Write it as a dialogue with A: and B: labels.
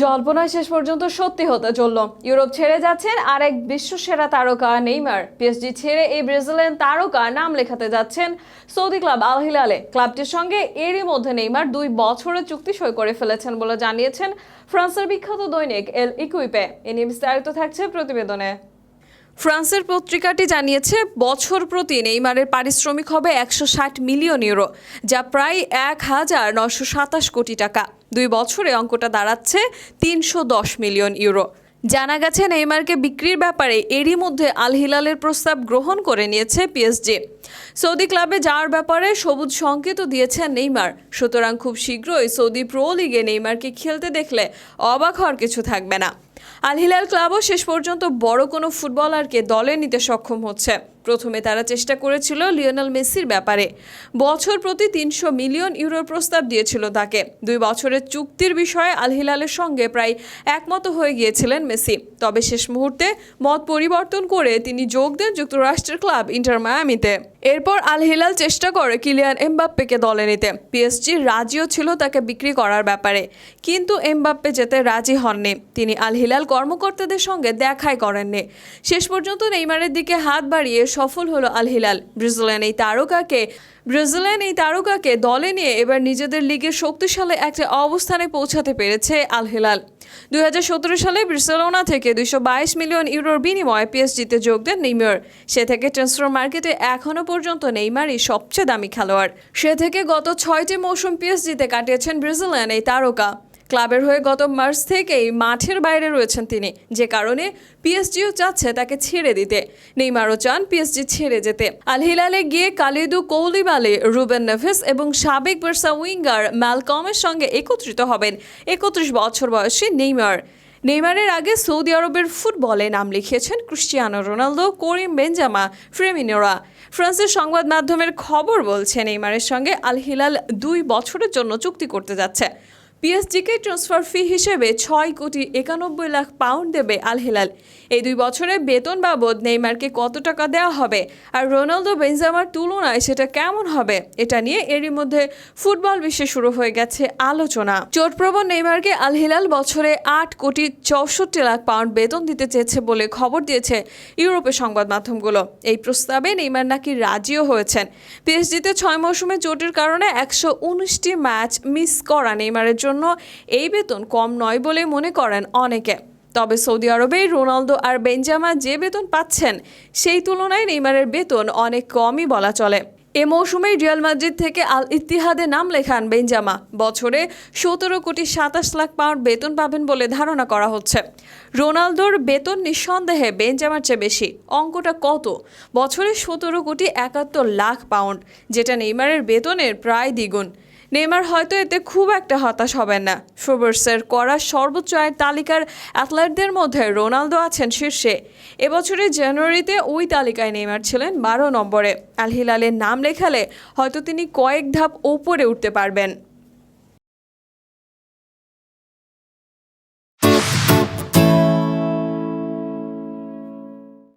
A: জল্পনা শেষ পর্যন্ত সত্যি হতে চলল। ইউরোপ ছেড়ে যাচ্ছেন আরেক বিশ্বসেরা তারকা নেইমার। পিএসজি ছেড়ে এই ব্রাজিলিয়ান তারকা নাম লেখাতে যাচ্ছেন সৌদি ক্লাব আল হিলালে। ক্লাবটির সঙ্গে এরই মধ্যে নেইমার দুই বছরের চুক্তি সই করে ফেলেছেন বলে জানিয়েছেন ফ্রান্সের বিখ্যাত দৈনিক এল ইকুইপে। এ নিয়ে বিস্তারিত থাকছে প্রতিবেদনে। ফ্রান্সের পত্রিকাটি জানিয়েছে, বছর প্রতি নেইমারের পারিশ্রমিক হবে একশো ষাট মিলিয়ন ইউরো, যা প্রায় এক হাজার নশো সাতাশ কোটি টাকা। দুই বছরে অঙ্কটা দাঁড়াচ্ছে তিনশো দশ মিলিয়ন ইউরো। জানা গেছে, নেইমারকে বিক্রির ব্যাপারে এরই মধ্যে আল হিলালের প্রস্তাব গ্রহণ করে নিয়েছে পিএসজি সৌদি ক্লাবে যাওয়ার ব্যাপারে সবুজ সংকেতও দিয়েছেন নেইমার। সুতরাং খুব শীঘ্রই সৌদি প্রো লিগে নেইমারকে খেলতে দেখলে অবাক হওয়ার কিছু থাকবে না। আল হিলাল ক্লাবও শেষ পর্যন্ত বড় কোনো ফুটবলারকে দলে নিতে সক্ষম হচ্ছে। প্রথমে তারা চেষ্টা করেছিল লিওনেল মেসির ব্যাপারে। বছর প্রতি তিনশো মিলিয়ন ইউরোর প্রস্তাব দিয়েছিল তাকে। দুই বছরের চুক্তির বিষয়ে আল হিলালের সঙ্গে প্রায় একমত হয়ে গিয়েছিলেন মেসি। তবে শেষ মুহূর্তে মত পরিবর্তন করে তিনি যোগ দেন যুক্তরাষ্ট্রের ক্লাব ইন্টার মায়ামিতে। এরপর আল হিলাল চেষ্টা করে কিলিয়ান এমবাপ্পেকে দলে নিতে। পিএসজি রাজিও ছিল তাকে বিক্রি করার ব্যাপারে। কিন্তু এমবাপ্পে যেতে রাজি হননি। তিনি আল হিলাল কর্মকর্তাদের সঙ্গে দেখাই করেননি। শেষ পর্যন্ত নেইমারের দিকে হাত বাড়িয়ে সফল হলো আল হিলাল। ব্রাজিলিয়ান এই তারকাকে, ব্রাজিলিয়ান এই তারকাকে দলে নিয়ে এবার নিজেদের লিগের শক্তিশালী একটা অবস্থানে পৌঁছাতে পেরেছে আল হিলাল। দুই সালে ব্রিসেলোনা থেকে দুইশো বাইশ মিলিয়ন ইউরোর বিনিময়ে পিএসজিতে যোগ দেন নেইমার। সে থেকে ট্রান্সফার মার্কেটে এখনও পর্যন্ত নেইমারই সবচেয়ে দামি খেলোয়াড়। সে থেকে গত ছয়টি মৌসুম পিএসজিতে কাটিয়েছেন ব্রাজিলিয়ান এই তারকা। ক্লাবের হয়ে গত মার্চ থেকেই মাঠের বাইরে রয়েছেন তিনি। যে কারণে পিএসজিও চাচ্ছে তাকে ছেড়ে দিতে। নেইমারও চান পিএসজি ছেড়ে যেতে। আল হিলালে গিয়ে কালিদু কৌলিবালে, রুবেন নেভেস এবং সাবেক বার্সা উইঙ্গার ম্যালকমের সঙ্গে একত্রিত হবেন। একত্রিশ বছর বয়সী নেইমার। নেইমারের আগে সৌদি আরবের ফুটবলে নাম লিখিয়েছেন ক্রিস্টিয়ানো রোনালদো, করিম বেঞ্জামা ফ্রেমিনোরা। ফ্রান্সের সংবাদ মাধ্যমের খবর বলছে, নেইমারের সঙ্গে আল হিলাল দুই বছরের জন্য চুক্তি করতে যাচ্ছে। পিএসজিকে ট্রান্সফার ফি হিসেবে ছয় কোটি একানব্বই লাখ পাউন্ড দেবে আল হিলাল। এই দুই বছরে বেতন বাবদ নেইমারকে কত টাকা দেওয়া হবে আর রোনালদো বেনজামার তুলনায় সেটা কেমন হবে, এটা নিয়ে এরই মধ্যে ফুটবল বিশ্বে শুরু হয়ে গেছে আলোচনা। চোটপ্রবণ নেইমারকে আল হিলাল বছরে আট কোটি চৌষট্টি লাখ পাউন্ড বেতন দিতে চেয়েছে বলে খবর দিয়েছে ইউরোপের সংবাদ মাধ্যমগুলো। এই প্রস্তাবে নেইমার নাকি রাজিও হয়েছেন। পিএসজিতে ছয় মৌসুমে চোটের কারণে একশো উনিশটি ম্যাচ মিস করা নেইমারের জন্য এই বেতন কম নয় বলে মনে করেন অনেকে। তবে সৌদি আরবে রোনালদো আর বেঞ্জামা যে বেতন পাচ্ছেন, সেই তুলনায় নেইমারের বেতন অনেক কমই বলা চলে। এ মৌসুমে রিয়াল মাদ্রিদ থেকে আল ইতিহাদে নাম লেখান বেঞ্জামা। বছরে সতেরো কোটি সাতাশ লাখ পাউন্ড বেতন পাবেন বলে ধারণা করা হচ্ছে। রোনালদোর বেতন নিঃসন্দেহে বেঞ্জামার চেয়ে বেশি। অঙ্কটা কত? বছরে সতেরো কোটি একাত্তর লাখ পাউন্ড, যেটা নেইমারের বেতনের প্রায় দ্বিগুণ। নেইমার হয়তো এতে খুব একটা হতাশ হবেন না। ফোবার্সের করা সর্বোচ্চ আয়ের তালিকার অ্যাথলেটদের মধ্যে রোনালদো আছেন শীর্ষে। এবছরের জানুয়ারিতে ওই তালিকায় নেইমার ছিলেন বারো নম্বরে। আলহিলালের নাম লেখালে হয়তো তিনি কয়েক ধাপ ওপরে উঠতে পারবেন।